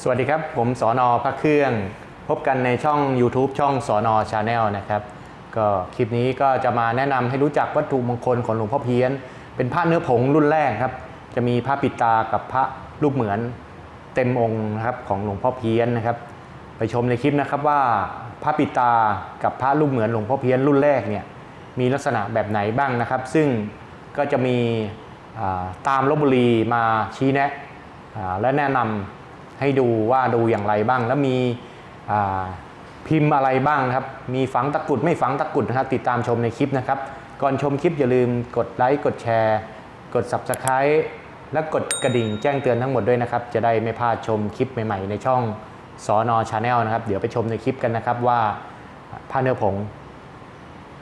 สวัสดีครับ ผมสอนอพระเครื่อง พบกันในช่อง YouTube ช่องสอนอชาแนลนะครับ ก็คลิปนี้ก็จะมาแนะนำให้รู้จักวัตถุมงคลของหลวงพ่อเพี้ยน เป็นผ้าเนื้อผงรุ่นแรกครับ จะมีพระปิดตากับพระรูปเหมือนเต็มองค์นะครับของหลวงพ่อเพี้ยนนะครับ ไปชมในคลิปนะครับว่าพระปิดตากับพระรูปเหมือนหลวงพ่อเพี้ยนรุ่นแรกเนี่ยมีลักษณะแบบไหนบ้างนะครับ ซึ่งก็จะมีาตามลบบุรีมาชี้แนะและแนะนำ ให้ดูว่าดูอย่างไรบ้าง แล้วมีพิมพ์อะไรบ้างครับ มีฝังตะกรุดไม่ฝังตะกรุดนะครับติดตามชมในคลิปนะครับ ก่อนชมคลิปอย่าลืมกดไลค์กดแชร์ กด Subscribe และกดกระดิ่งแจ้งเตือนทั้งหมดด้วยนะครับ จะได้ไม่พลาดชมคลิปใหม่ๆ ในช่องสอนอชาแนลนะครับ เดี๋ยวไปชมในคลิปกันนะครับว่าผ้าเนื้อผง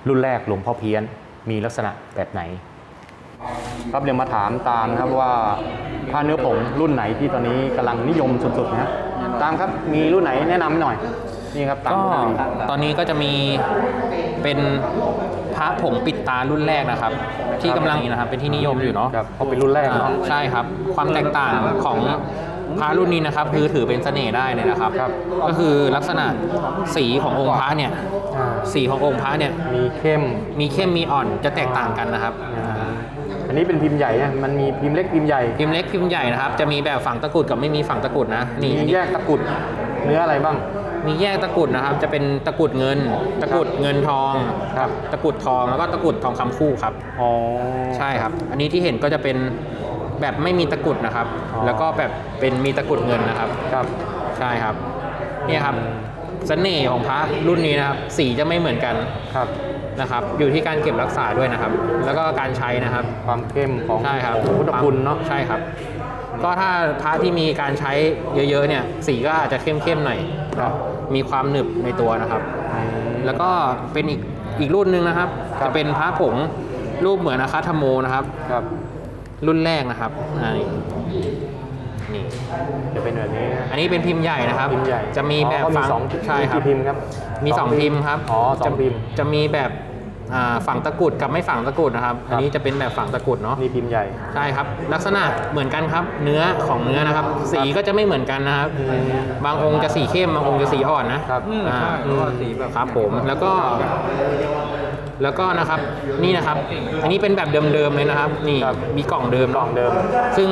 รุ่นแรกหลวงพ่อเพี้ยนมีลักษณะแบบไหน ครับเดี๋ยวมาถามตามนะครับว่าผ้าเนื้อผงรุ่นไหนที่ตอนนี้กำลังนิยมสุดๆนะตามครับมีรุ่นไหนแนะนำหน่อยนี่ครับตามก็รุ่นไหนตอนนี้ก็จะมีเป็นพระผงปิดตารุ่นแรกนะครับ ที่กำลังนะครับเป็นที่นิยมอยู่เนาะครับเพราะเป็นรุ่นแรกเนาะอ่าใช่ครับ ความแตกต่างของพระรุ่นนี้นะครับคือถือเป็นเสน่ห์ได้เลยนะครับครับก็คือลักษณะสีขององค์พระเนี่ยอ่าสีขององค์พระเนี่ยมีเข้มมีเข้มมีอ่อนจะแตกต่างกันนะครับ อ่าอันนี้เป็นพิมพ์ใหญ่นะมันมีพิมพ์เล็กพิมพ์ใหญ่ พิมพ์เล็กพิมพ์ใหญ่นะครับ จะมีแบบฝังตะกรุดกับไม่มีฝังตะกรุดนะนี่มีอันนี้แยกตะกรุดเนื้ออะไรบ้าง มีแยกตะกรุดนะครับ จะเป็นตะกรุดเงิน ตะกรุดเงินทอง ครับ ตะกรุดทองแล้วก็ตะกรุดทองคำคู่ครับ อ๋อ ใช่ครับ อันนี้ที่เห็นก็จะเป็นแบบไม่มีตะกรุดนะครับ อ๋อ แล้วก็แบบเป็นมีตะกรุดเงินนะครับ ครับ ใช่ครับ เนี่ยครับเสน่ห์ของพระรุ่นนี้นะครับ สีจะไม่เหมือนกัน ครับ นะครับ อยู่ที่การเก็บรักษาด้วยนะครับ แล้วก็การใช้นะครับ ความเข้มของใช่ครับของพุทธคุณเนาะใช่ครับ ก็ถ้าพระที่มีการใช้เยอะๆเนี่ยสีก็อาจจะเข้มๆหน่อยครับมีความหนึบในตัวนะครับ แล้วก็เป็นอีกอีกรุ่นหนึ่งนะครับครับจะเป็นพระผงรูปเหมือนอาคาธโมนะครับครับรุ่นแรกนะครับอ่านี่นี่จะเป็นแบบนี้นะอันนี้เป็นพิมพ์ใหญ่นะครับ พิมพ์ใหญ่ จะมีแบบอ๋อก็ฝังสองใช่ครับกี่พิมพ์ครับ มีสองพิมพ์ครับ อ๋อสองจะพิมพ์ จะมีแบบอ่า ฝังตะกรุดกับไม่ฝังตะกรุดนะครับครับ อันนี้จะเป็นแบบฝังตะกรุดเนาะนี่พิมพ์ใหญ่ใช่ครับ ลักษณะเหมือนกันครับ เนื้อของเนื้อนะครับ สีก็จะไม่เหมือนกันนะครับ บางองค์จะสีเข้มบางองค์จะสีอ่อนนะครับอ่าสีแบบครับผมแล้วก็ แล้วก็นะครับนี่นะครับ อันนี้เป็นแบบเดิมๆเลยนะครับ นี่ครับมีกล่องเดิมกล่องเดิม ซึ่ง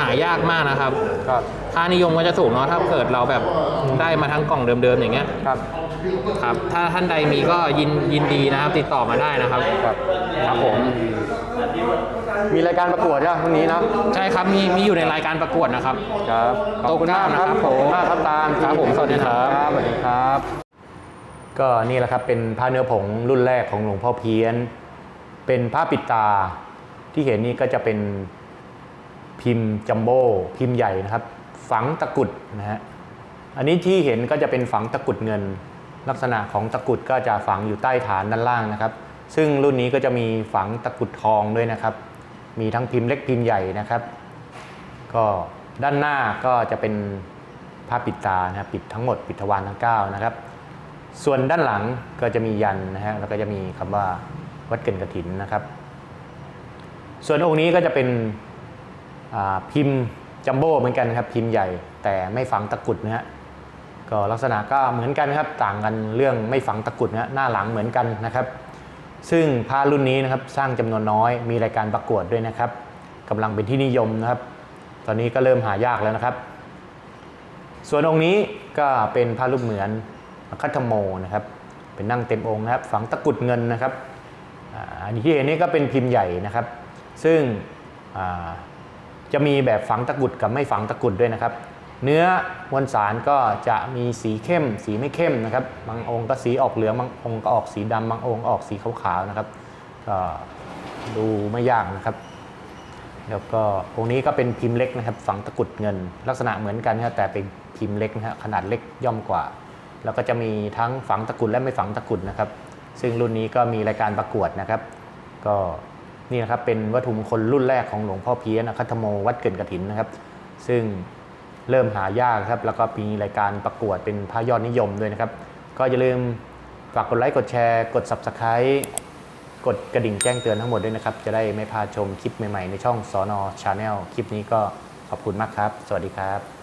หายากมากนะครับ ครับ ค่านิยมก็จะสูงเนาะถ้าเกิดเราแบบได้มาทั้งกล่องเดิมๆอย่างเงี้ยครับ ครับ ถ้าท่านใดมีก็ยินยินดีนะครับ ติดต่อมาได้นะครับ ครับ ครับผม มีรายการประกวดใช่ไหมพรุ่งนี้เนาะ ใช่ครับมีมีอยู่ในรายการประกวดนะครับ ครับขอบคุณมากครับโต๊ะเก้านะครับขอบคุณมากครับตามครับผมสวัสดีครับ สวัสดีครับ ก็นี่แหละครับเป็นผ้าเนื้อผงรุ่นแรกของหลวงพ่อเพี้ยน เป็นผ้าปิดตาที่เห็นนี่ก็จะเป็น พิมพ์จัมโบ้พิมพ์ใหญ่นะครับ ฝังตะกุดนะฮะอันนี้ที่เห็นก็จะเป็นฝังตะกุดเงิน ลักษณะของตะกุดก็จะฝังอยู่ใต้ฐานด้านล่างนะครับ ซึ่งรุ่นนี้ก็จะมีฝังตะกุดทองด้วยนะครับ มีทั้งพิมพ์เล็กพิมพ์ใหญ่นะครับ ก็ด้านหน้าก็จะเป็นผ้าปิดตานะครับปิดทั้งหมดปิดทวารทั้ง9นะครับ ส่วนด้านหลังก็จะมียันนะฮะแล้วก็จะมีคำว่าวัดเกินกระถินนะครับ ส่วนองค์นี้ก็จะเป็น พิมพ์จัมโบ้เหมือนกันครับพิมพ์ใหญ่แต่ไม่ฝังตะกุดนะฮะก็ลักษณะก็เหมือนกันครับต่างกันเรื่องไม่ฝังตะกุดนะหน้าหลังเหมือนกันนะครับ ซึ่งพระรุ่นนี้นะครับสร้างจำนวนน้อยมีรายการประกวดด้วยนะครับกำลังเป็นที่นิยมนะครับ ตอนนี้ก็เริ่มหายากแล้วนะครับ ส่วนองค์นี้ก็เป็นพระรูปเหมือนคัตโมนะครับเป็นนั่งเต็มองค์นะครับ ฝังตะกุดเงินนะครับอันที่เห็นนี่ก็เป็นพิมพ์ใหญ่นะครับ ซึ่ง จะมีแบบฝังตะกุดกับไม่ฝังตะกุดด้วยนะครับ เนื้อมวลสารก็จะมีสีเข้ม สีไม่เข้มนะครับ บางองค์ก็สีออกเหลืองบางองค์ก็ออกสีดำบางองค์ออกสีขาวๆนะครับก็ดูไม่ยากนะครับ แล้วก็องค์นี้ก็เป็นพิมพ์เล็กนะครับ ฝังตะกุดเงิน ลักษณะเหมือนกันนะครับแต่เป็นพิมพ์เล็กนะฮะขนาดเล็กย่อมกว่า แล้วก็จะมีทั้งฝังตะกุดและไม่ฝังตะกุดนะครับ ซึ่งรุ่นนี้ก็มีรายการประกวดนะครับ ก็ นี่นะครับเป็นวัตถุมงคลรุ่นแรกของหลวงพ่อเพี้ยนอคัตโมวัดเกินกระถินนะครับ ซึ่งเริ่มหายากครับ แล้วก็มีรายการประกวดเป็นพระยอดนิยมด้วยนะครับ ก็อย่าลืมฝากกดไลค์กดแชร์กด Subscribe กดกระดิ่งแจ้งเตือนทั้งหมดด้วยนะครับ จะได้ไม่พลาดชมคลิปใหม่ๆ ในช่องสอนอชาแนลคลิปนี้ก็ขอบคุณมากครับ สวัสดีครับ